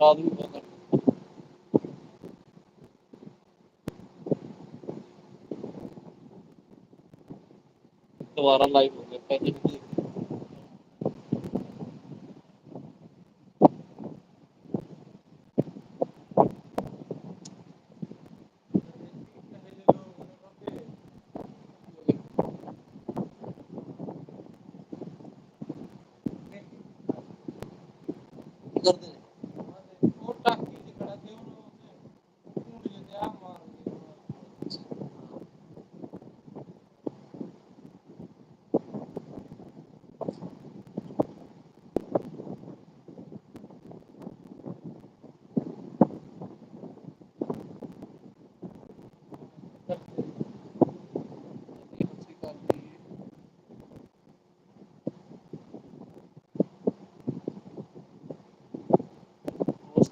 pahalı uygulamalar. Kıvaran live oluyor. Ben de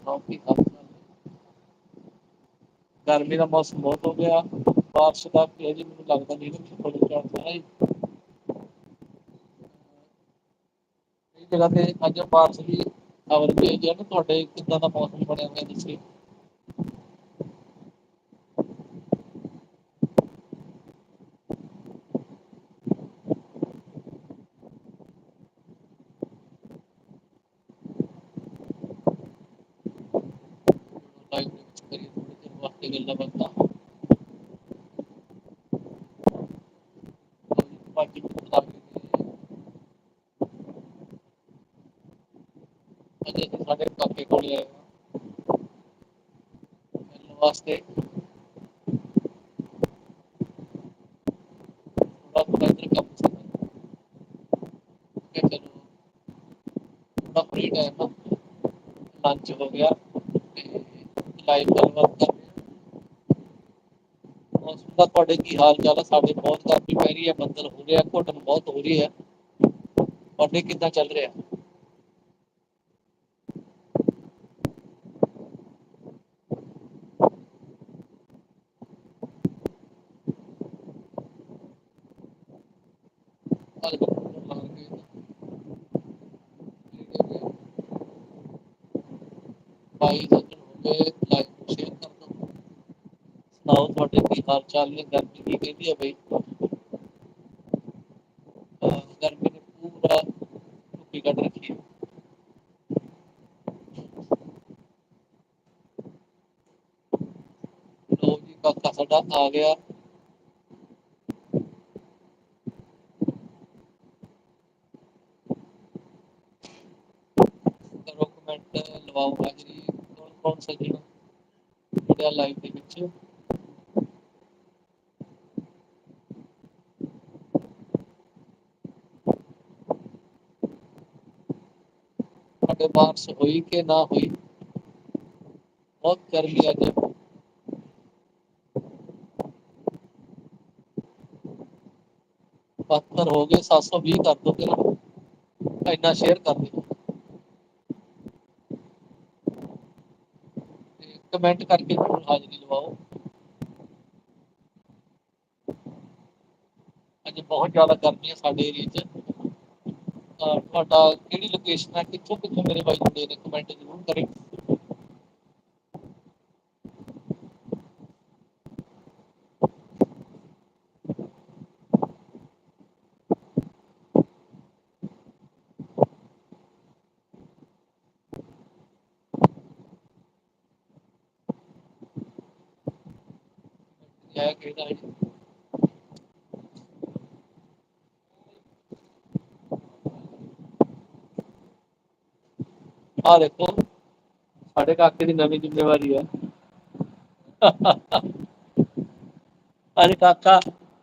ਹੋਰ ਸੁਣਾਓ ਗਰਮੀ ਦਾ ਮੌਸਮ ਬਹੁਤ ਹੋ ਗਿਆ। ਬਾਰਿਸ਼ ਦਾ ਕਿ ਜੀ ਮੈਨੂੰ ਲੱਗਦਾ ਨਹੀਂ ਕਿ ਥੋੜੀ ਚਾਂਸ ਹੈ ਕਈ ਜਗ੍ਹਾ ਤੇ ਅੱਜ ਬਾਰਿਸ਼ ਦੀ ਖਬਰ ਵੀ ਆਈ ਹੈ। ਨਾ ਤੁਹਾਡੇ ਕਿੱਦਾਂ ਦਾ ਮੌਸਮ ਬਣਿਆ ਹੋਇਆ ਤੁਸੀਂ bagi putar अजय साढ़े काफी गोली आए मिलने वास्ते थोड़ा थोड़ा इधर कम से कम चलो थोड़ा फ्री टाइम ना लंच हो गया लाइव गलबात कर ਦਾ ਤੁਹਾਡੇ ਕੀ ਹਾਲ ਚਾਲ ਹੈ ਸਾਡੇ ਬਹੁਤ ਗਰਮੀ ਪੈ ਰਹੀ ਹੈ ਬੱਦਲ ਹੋ ਰਿਹਾ ਘੁੱਟਣ ਬਹੁਤ ਹੋ ਰਹੀ ਹੈ ਤੁਹਾਡੇ ਕਿੱਦਾਂ ਚੱਲ ਰਿਹਾ ਅੱਜ ਕੱਲ੍ਹ ਮਾਰ ਕੇ ਭਾਈ ਸੱਜਣ ਹੋ ਗਏ ਤੁਹਾਡੇ ਕੀ ਹਾਲ ਚਾਲ ਨੇ ਗਰਮੀ ਕੀ ਕਹਿੰਦੀ ਹੈ ਬਈ ਅਹ ਗਰਮੀ ਨੇ ਪੂਰਾ ਧੁੱਪੀ ਕੱਢ ਰੱਖੀ ਹੈ ਲੋ ਜੀ ਕਾਕਾ ਸਾਡਾ ਆ ਗਿਆ ਕਰੋ ਕਮੈਂਟ ਲਵਾਓ ਹਾਜ਼ਰੀ ਕੌਣ ਕੌਣ ਸੱਜਣ ਜੁੜਿਆ ਲਾਈਵ ਦੇ ਵਿੱਚ आगे मार्च हुई कि ना हुई? बहुत कर लिया जाए बहत्तर हो गए, सात सौ बीह कर दोगे ना इन्ना शेयर कर दिया कमेंट करके ज़रूर हाजिरी लवाओ। अज बहुत ज़्यादा गर्मी है साढ़े एरिए ਤੁਹਾਡਾ ਕਿਹੜੀ ਲੋਕੇਸ਼ਨ ਹੈ ਕਿੱਥੋਂ ਕਿੱਥੋਂ ਮੇਰੇ ਬਾਈ ਜੁੜੇ ਨੇ ਕਮੈਂਟ ਜ਼ਰੂਰ ਕਰੇ ਜੈ ਕਿਹਦਾ ਹੈ ਆਹ ਦੇਖੋ, ਸਾਡੇ ਕਾਕੇ ਦੀ ਨਵੀਂ ਜ਼ਿੰਮੇਵਾਰੀ ਹੈ। ਅਰੇ ਕਾਕਾ,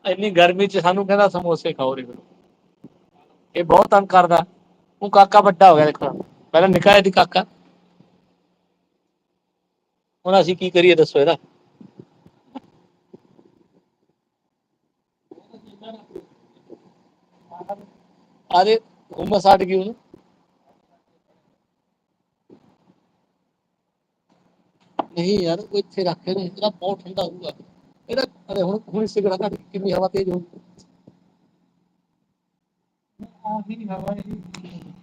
ਇੰਨੀ ਗਰਮੀ 'ਚ ਸਾਨੂੰ ਕਹਿੰਦਾ ਸਮੋਸੇ ਖਾਓ ਰੇ ਇਹ ਬਹੁਤ ਤੰਗ ਕਰਦਾ। ਉਹ ਕਾਕਾ ਵੱਡਾ ਹੋ ਗਿਆ, ਦੇਖੋ। ਪਹਿਲਾਂ ਨਿੱਕਾ ਜਿਹਾ ਕਾਕਾ। ਹੁਣ ਅਸੀਂ ਕੀ ਕਰੀਏ, ਦੱਸੋ ਇਹਦਾ। ਅਰੇ ਹੁਮਸ ਹਟ ਗਈ ਉਹਨੂੰ। ਨਹੀਂ ਯਾਰ ਉਹ ਇੱਥੇ ਰੱਖੇ ਨੇ ਇਹਦਾ ਬਹੁਤ ਠੰਡਾ ਹੋਊਗਾ ਇਹਦਾ ਅਰੇ ਹੁਣ ਹੁਣ ਸਿਗੜਾ ਘੱਟ ਕਿੰਨੀ ਹਵਾ ਤੇਜ਼ ਹੋ ਆਹੀ ਹਵਾ ਇਹ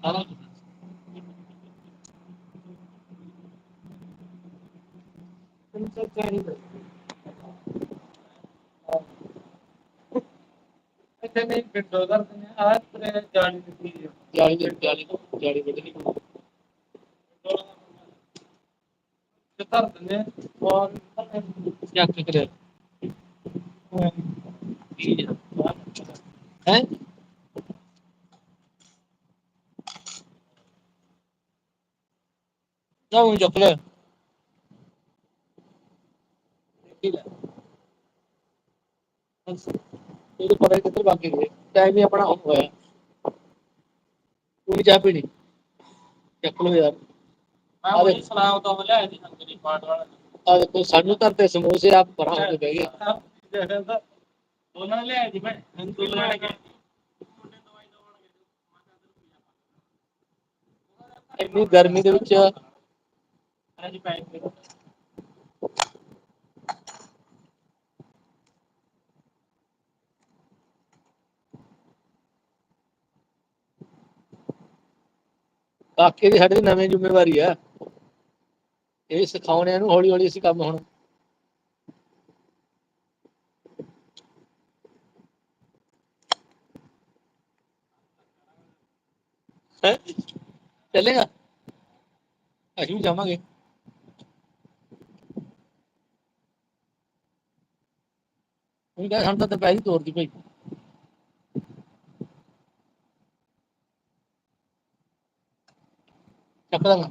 ਸਾਰਾ ਇੱਥੇ ਨਹੀਂ ਪਿੰਡੋ ਕਰਦੇ ਨੇ ਆਹ ਤੇ ਜਾਣੀ ਦਿੱਤੀ ਹੈ ਜਾਲੀ ਦੇ ਜਾਲੀ ਤੋਂ ਜਾਲੀ ਵੱਢਣੀ ਤੇ ਧਰ ਦਿੰਦੇ ਆ ਔਰ ਚੱਕ ਕਰਿਆ ਕੀ ਹੈ ਨਾ ਉਹ ਚੱਕ ਲੈ ਕੀ ਲੈ ਬਸ ਪਤਾ ਕਿੱਧਰ ਬਾਕੀ ਗਏ ਟਾਈਮ ਹੀ ਆਪਣਾ ਹੁਣ ਹੋਇਆ ਤੂੰ ਚਾਹ ਪੀਣੀ ਚੱਕ ਲੋ ਯਾਰ ਮੈਂ ਉਹਦੀ ਸਲਾਮ ਤੋਂ ਲਿਆ ਸੀ ਸੰਗਰੀ ਪਾਟ ਵਾਲਾ ਆ ਦੇਖੋ ਸਾਨੂੰ ਤਾਂ ਤੇ ਸਮੋਸੇ ਆਪ ਪਰਾਂ ਹੋ ਕੇ ਬਹਿ ਗਏ। ਉਹਨਾਂ ਲਿਆ ਜੀ ਮੈਂ ਹਿੰਦੂ ਲੈਣ ਕੇ। ਇੰਨੀ ਗਰਮੀ ਦੇ ਵਿੱਚ ਅੱਜ ਪੈਕ ਦੇ ਕਾਕੇ ਦੀ ਸਾਡੇ ਨਵੀਂ ਜ਼ਿੰਮੇਵਾਰੀ ਆ। ਇਹ ਸਿਖਾਉਣੇ ਨੂੰ ਹੌਲੀ ਹੌਲੀ ਅਸੀਂ ਕੰਮ ਹੁਣ। ਹੈ? ਚੱਲੇਗਾ? ਅਸੀਂ ਵੀ ਜਾਵਾਂਗੇ। ਉਹ ਕਹਿੰਦਾ ਸਾਨੂੰ ਤਾਂ ਦੁਪਹਿਰ ਹੀ ਤੋਰਦੀ ਭਾਈ ਚੱਕ ਦਾਂਗਾ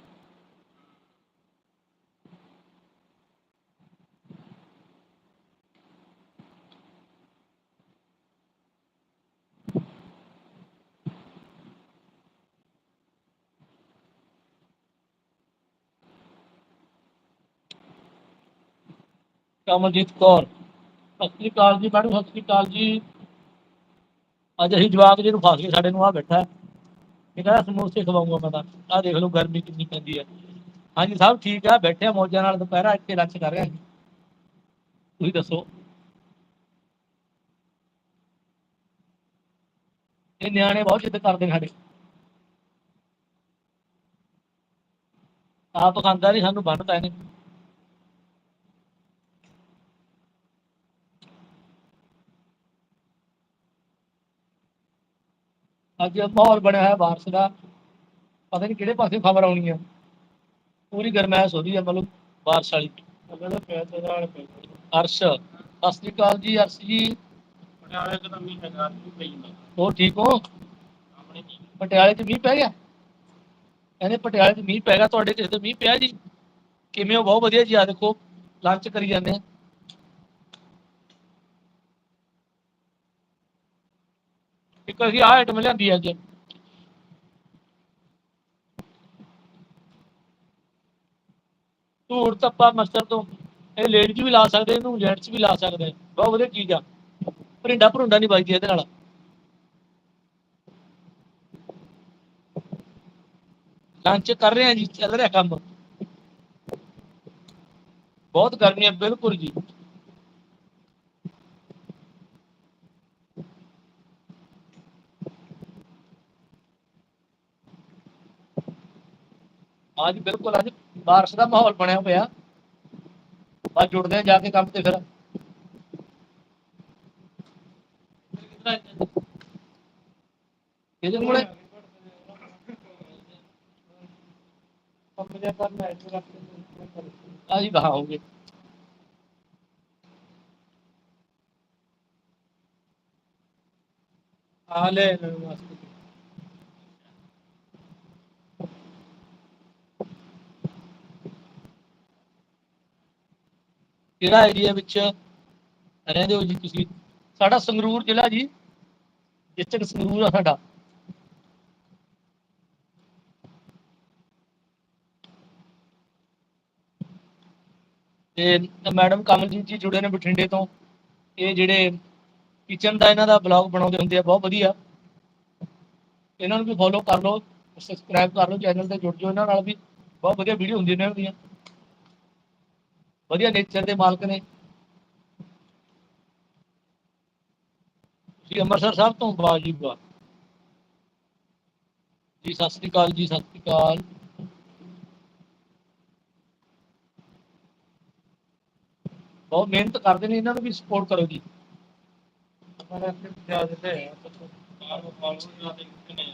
ਕਮਲਜੀਤ ਕੌਰ। ਸਤਿ ਸ੍ਰੀ ਅਕਾਲ ਜੀ ਮੈਡਮ, ਸਤਿ ਸ੍ਰੀ ਅਕਾਲ ਜੀ। ਅੱਜ ਅਸੀਂ ਜਵਾਬ ਜੀ ਨੂੰ ਫਸ ਗਏ ਸਾਡੇ ਨੂੰ ਆ ਬੈਠਾ ਇਹ ਕਹਿੰਦਾ ਸਮੋਸੇ ਖਵਾਉਂਗਾ ਮੈਂ ਤਾਂ। ਆਹ ਦੇਖ ਲਓ ਗਰਮੀ ਕਿੰਨੀ ਪੈਂਦੀ ਹੈ। ਹਾਂਜੀ, ਸਭ ਠੀਕ ਆ। ਬੈਠੇ ਆ ਮੌਜਾਂ ਨਾਲ, ਦੁਪਹਿਰਾ ਇੱਥੇ ਲੰਚ ਕਰ ਰਹੇ ਤੁਸੀਂ ਦੱਸੋ। ਇਹ ਨਿਆਣੇ ਬਹੁਤ ਜਿੱਦ ਕਰਦੇ ਸਾਡੇ। ਆਪ ਖਾਂਦਾ ਨਹੀਂ, ਸਾਨੂੰ ਬੰਨਤਾ ਇਹਨੇ। ਅੱਜ ਮਾਹੌਲ ਬਣਿਆ ਹੋਇਆ ਬਾਰਿਸ਼ ਦਾ ਪਤਾ ਨਹੀਂ ਕਿਹੜੇ ਪਾਸੇ ਖਬਰ ਆਉਣੀ ਆ। ਪੂਰੀ ਗਰਮੈਸ਼ ਹੋ ਰਹੀ ਹੈ ਮਤਲਬ ਬਾਰਿਸ਼ ਵਾਲੀ। ਅਰਸ਼ ਸਤਿ ਸ੍ਰੀ ਅਕਾਲ ਜੀ ਅਰਸ਼ ਜੀ। ਪਟਿਆਲੇ ਤੋਂ ਤਾਂ ਮੀਂਹ ਹੈਗਾ ਪਈ ਹੋਰ ਠੀਕ ਹੋ? ਪਟਿਆਲੇ 'ਚ ਮੀਂਹ ਪੈ ਗਿਆ? ਕਹਿੰਦੇ ਪਟਿਆਲੇ 'ਚ ਮੀਂਹ ਪੈ ਗਿਆ ਤੁਹਾਡੇ ਕਿਸੇ ਤੇ ਮੀਂਹ ਪਿਆ ਜੀ। ਕਿਵੇਂ ਹੋ? ਬਹੁਤ ਵਧੀਆ ਜੀ ਆ ਦੇਖੋ ਲੰਚ ਕਰੀ ਜਾਂਦੇ ਆ। ਇੱਕ ਅਸੀਂ ਆਹ ਆਈਟਮ ਲਿਆਂਦੀ ਅੱਜ। ਧੂੜ ਤੱਪਾ ਮਸਤਰ ਤੋਂ ਇਹ ਲੇਡੀਜ਼ ਵੀ ਲਾ ਸਕਦੇ, ਇਹਨੂੰ ਜੈਂਟਸ ਵੀ ਲਾ ਸਕਦੇ। ਬਹੁਤ ਵਧੀਆ ਚੀਜ਼ ਆ। ਭਰਿੰਡਾ ਭਰੁੰਡਾ ਨਹੀਂ ਵੱਜਦੀ ਇਹਦੇ ਨਾਲ। ਲੰਚ ਕਰ ਰਹੇ ਆ ਜੀ, ਚੱਲ ਰਿਹਾ ਕੰਮ। ਬਹੁਤ ਗਰਮੀ ਹੈ ਬਿਲਕੁਲ ਜੀ। ਅੱਜ ਬਿਲਕੁਲ ਅੱਜ ਬਾਰਿਸ਼ ਦਾ ਮਾਹੌਲ ਬਣਿਆ ਹੋਇਆ ਬਸ ਜੁੜਦੇ ਆ ਜਾ ਕੇ ਕੰਮ ਤੇ ਫਿਰ ਇਹਦੇ ਕੋਲੇ ਕੰਪਨੀ ਪਰ ਮੈਂ ਰੱਖ ਅਸੀਂ ਕਿਹੜਾ ਏਰੀਆ ਵਿੱਚ ਰਹਿੰਦੇ ਹੋ ਜੀ ਤੁਸੀਂ? ਸਾਡਾ ਸੰਗਰੂਰ ਜ਼ਿਲ੍ਹਾ ਜੀ ਡਿਸਟ੍ਰਿਕਟ ਸੰਗਰੂਰ ਆ ਸਾਡਾ। ਤੇ ਮੈਡਮ ਕਮਲਜੀਤ ਜੀ ਜੁੜੇ ਨੇ ਬਠਿੰਡੇ ਤੋਂ। ਇਹ ਜਿਹੜੇ ਕਿਚਨ ਦਾ ਇਹਨਾਂ ਦਾ ਬਲੌਗ ਬਣਾਉਂਦੇ ਹੁੰਦੇ ਆ, ਬਹੁਤ ਵਧੀਆ। ਇਹਨਾਂ ਨੂੰ ਵੀ ਫੋਲੋ ਕਰ ਲਓ ਸਬਸਕ੍ਰਾਈਬ ਕਰ ਲਓ ਚੈਨਲ ਤੇ ਜੁੜ ਜਾਓ, ਇਹਨਾਂ ਨਾਲ ਵੀ ਬਹੁਤ ਵਧੀਆ ਵੀਡੀਓ ਹੁੰਦੀਆਂ ਨੇ ਇਹਨਾਂ ਦੀਆਂ ਵਧੀਆ ਨੇਚਰ ਦੇ ਮਾਲਕ ਨੇ ਜੀ ਅੰਮ੍ਰਿਤਸਰ ਸਾਹਿਬ ਤੋਂ ਬਾਜੂਗਾ ਜੀ ਸਤਿ ਸ੍ਰੀ ਅਕਾਲ ਜੀ ਸਤਿ ਸ੍ਰੀ ਅਕਾਲ ਬਹੁਤ ਮਿਹਨਤ ਕਰਦੇ ਨੇ ਇਹਨਾਂ ਨੂੰ ਵੀ ਸਪੋਰਟ ਕਰੋ ਜੀ ਮੈਂ ਆਪਣੇ ਪਿਆਰ ਦਿੱਤੇ ਆ ਤਾਂ ਬਾਹਰ ਨੂੰ ਫਾਲੋ ਨਹੀਂ ਆਦੇ ਕਿੰਨੇ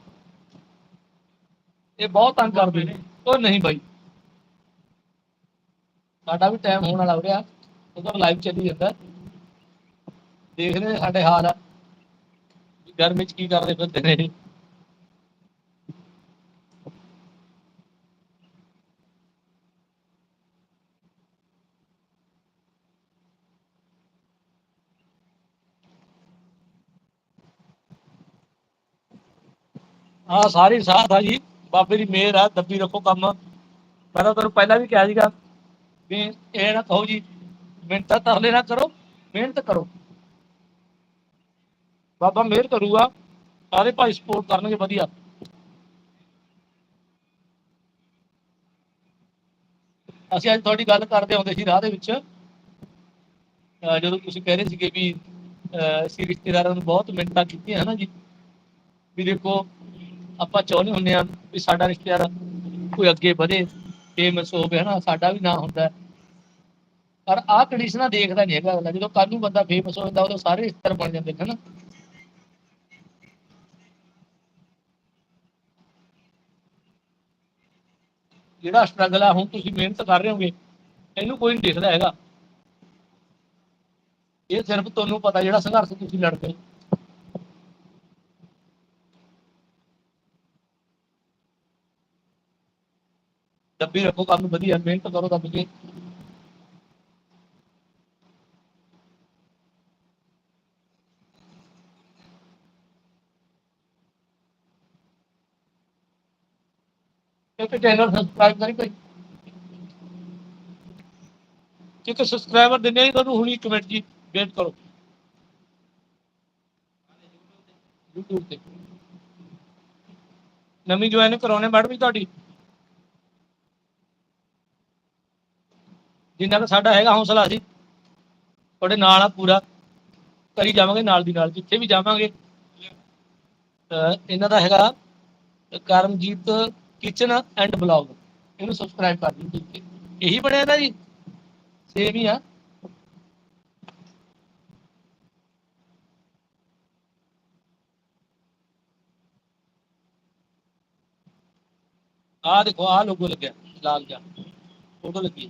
ਇਹ ਬਹੁਤ ਤੰਗ ਕਰਦੇ ਨੇ ਉਹ ਨਹੀਂ ਬਾਈ ਸਾਡਾ ਵੀ ਟਾਈਮ ਹੋਣ ਵਾਲਾ ਹੋ ਰਿਹਾ ਉਹਦਾ ਲਾਈਵ ਚੱਲੀ ਜਾਂਦਾ ਦੇਖਦੇ ਨੇ ਸਾਡੇ ਹਾਲ ਆ ਵੀ ਗਰਮੀ ਚ ਕੀ ਕਰਦੇ ਫਿਰਦੇ ਨੇ ਇਹ। ਹਾਂ ਸਾਰੀ ਸਾਥ ਆ ਜੀ ਬਾਬੇ ਦੀ ਮਿਹਰ ਆ, ਦੱਬੀ ਰੱਖੋ ਕੰਮ। ਮੈਂ ਤਾਂ ਤੁਹਾਨੂੰ ਪਹਿਲਾਂ ਵੀ ਕਿਹਾ ਸੀਗਾ ਵੀ ਇਹ ਨਾ ਕਹੋ ਜੀ, ਮਿਹਨਤ ਤਰਲੇ ਨਾ ਕਰੋ, ਮਿਹਨਤ ਕਰੋ। ਬਾਬਾ ਮਿਹਰ ਕਰੂਗਾ, ਸਾਰੇ ਭਾਈ ਸਪੋਰਟ ਕਰਨਗੇ, ਵਧੀਆ। ਅਸੀਂ ਅੱਜ ਤੁਹਾਡੀ ਗੱਲ ਕਰਦੇ ਆਉਂਦੇ ਸੀ ਰਾਹ ਦੇ ਵਿੱਚ। ਜਦੋਂ ਤੁਸੀਂ ਕਹਿ ਰਹੇ ਸੀਗੇ ਵੀ, ਅਹ ਅਸੀਂ ਰਿਸ਼ਤੇਦਾਰਾਂ ਨੂੰ ਬਹੁਤ ਮਿਹਨਤਾਂ ਕੀਤੀਆਂ, ਹਨਾ ਜੀ? ਵੀ ਦੇਖੋ ਆਪਾਂ ਚਾਹੁੰਦੇ ਹੁੰਦੇ ਆ ਵੀ ਸਾਡਾ ਰਿਸ਼ਤੇਦਾਰ ਕੋਈ ਅੱਗੇ ਵਧੇ ਫੇਮਸ ਹੋਵੇ ਹਨਾ ਸਾਡਾ ਵੀ ਨਾਂ ਹੁੰਦਾ ਪਰ ਆਹ ਕੰਡੀਸ਼ਨਾਂ ਦੇਖਦਾ ਨਹੀਂ ਹੈਗਾ ਅਗਲਾ, ਜਦੋਂ ਕੱਲ ਨੂੰ ਬੰਦਾ ਫੇਮਸ ਹੋ ਜਾਂਦਾ, ਉਦੋਂ ਸਾਰੇ ਰਿਸ਼ਤੇਦਾਰ ਬਣ ਜਾਂਦੇ ਹਨਾ। ਜਿਹੜਾ ਸਟਰਗਲ ਆ, ਹੁਣ ਤੁਸੀਂ ਮਿਹਨਤ ਕਰ ਰਹੇ ਹੋਗੇ, ਇਹਨੂੰ ਕੋਈ ਨਹੀਂ ਦੇਖਦਾ ਹੈਗਾ। ਇਹ ਸਿਰਫ ਤੁਹਾਨੂੰ ਪਤਾ ਜਿਹੜਾ ਸੰਘਰਸ਼ ਤੁਸੀਂ ਲੜਦੇ ਹੋ। ਦੱਬੀ ਰੱਖੋ ਕੰਮ ਵਧੀਆ, ਮਿਹਨਤ ਕਰੋ ਦੱਬ ਕੇ ਇੱਕ ਚੈਨਲ ਸਬਸਕ੍ਰਾਈਬ ਕਰੀ ਭਾਈ। ਇੱਕ ਸਬਸਕ੍ਰਾਈਬਰ ਦਿੰਦੇ ਨਹੀਂ ਤੁਹਾਨੂੰ, ਹੁਣੀ ਕਮੈਂਟ ਜੀ ਵੇਟ ਕਰੋ। YouTube ਤੇ। ਨਵੀਂ ਜੁਆਇਨ ਕਰਾਉਣੇ, ਮੈਡਮ ਜੀ ਤੁਹਾਡੀ। ਜਿੰਨਾ ਕੁ ਸਾਡਾ ਹੈਗਾ ਹੌਸਲਾ ਸੀ, ਤੁਹਾਡੇ ਨਾਲ ਆ ਪੂਰਾ। ਕਰੀ ਜਾਵਾਂਗੇ ਨਾਲ ਦੀ ਨਾਲ, ਜਿੱਥੇ ਵੀ ਜਾਵਾਂਗੇ। ਇਹਨਾਂ ਦਾ ਹੈਗਾ ਕਰਮਜੀਤ ਕਿਚਨ ਐਂਡ ਬਲੌਗ ਇਹਨੂੰ ਸਬਸਕ੍ਰਾਈਬ ਕਰ ਦਿਓ ਠੀਕ ਹੈ। ਇਹੀ ਬਣਿਆ ਨਾ ਜੀ? ਸੇਮ ਹੀ ਆ। ਆ ਦੇਖੋ ਆ ਲੋਗੋ ਲੱਗਿਆ, ਲਾਲ ਜਿਹਾ। ਫੋਟੋ ਲੱਗੀ।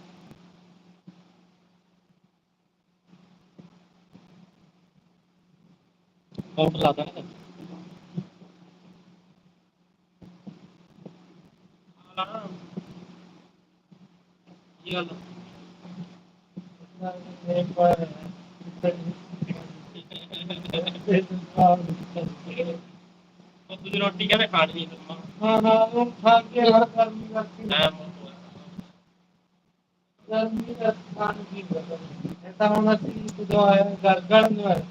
और लाता है। दूसरी रोटी खा ली है हाँ हाँ खा के हर गर्मी लगती है गर्मी का खान की ऐसा होना चाहिए जो है गर्मी में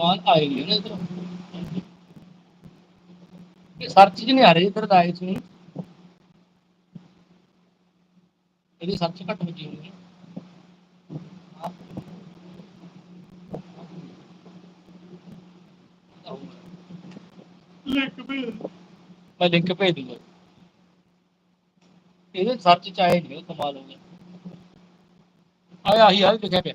नॉन आए मैं लिंक भेज दूँगा सर्च चाहे नहीं कमाल हो गया आया ही आया लिखे पे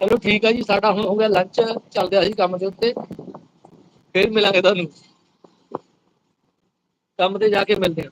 ਚਲੋ ਠੀਕ ਆ ਜੀ, ਸਾਡਾ ਹੁਣ ਹੋ ਗਿਆ ਲੰਚ ਚੱਲਦੇ ਆ ਅਸੀਂ ਕੰਮ ਦੇ ਉੱਤੇ। ਫਿਰ ਮਿਲਾਂਗੇ ਤੁਹਾਨੂੰ। ਕੰਮ ਤੇ ਜਾ ਕੇ ਮਿਲਦੇ ਆ।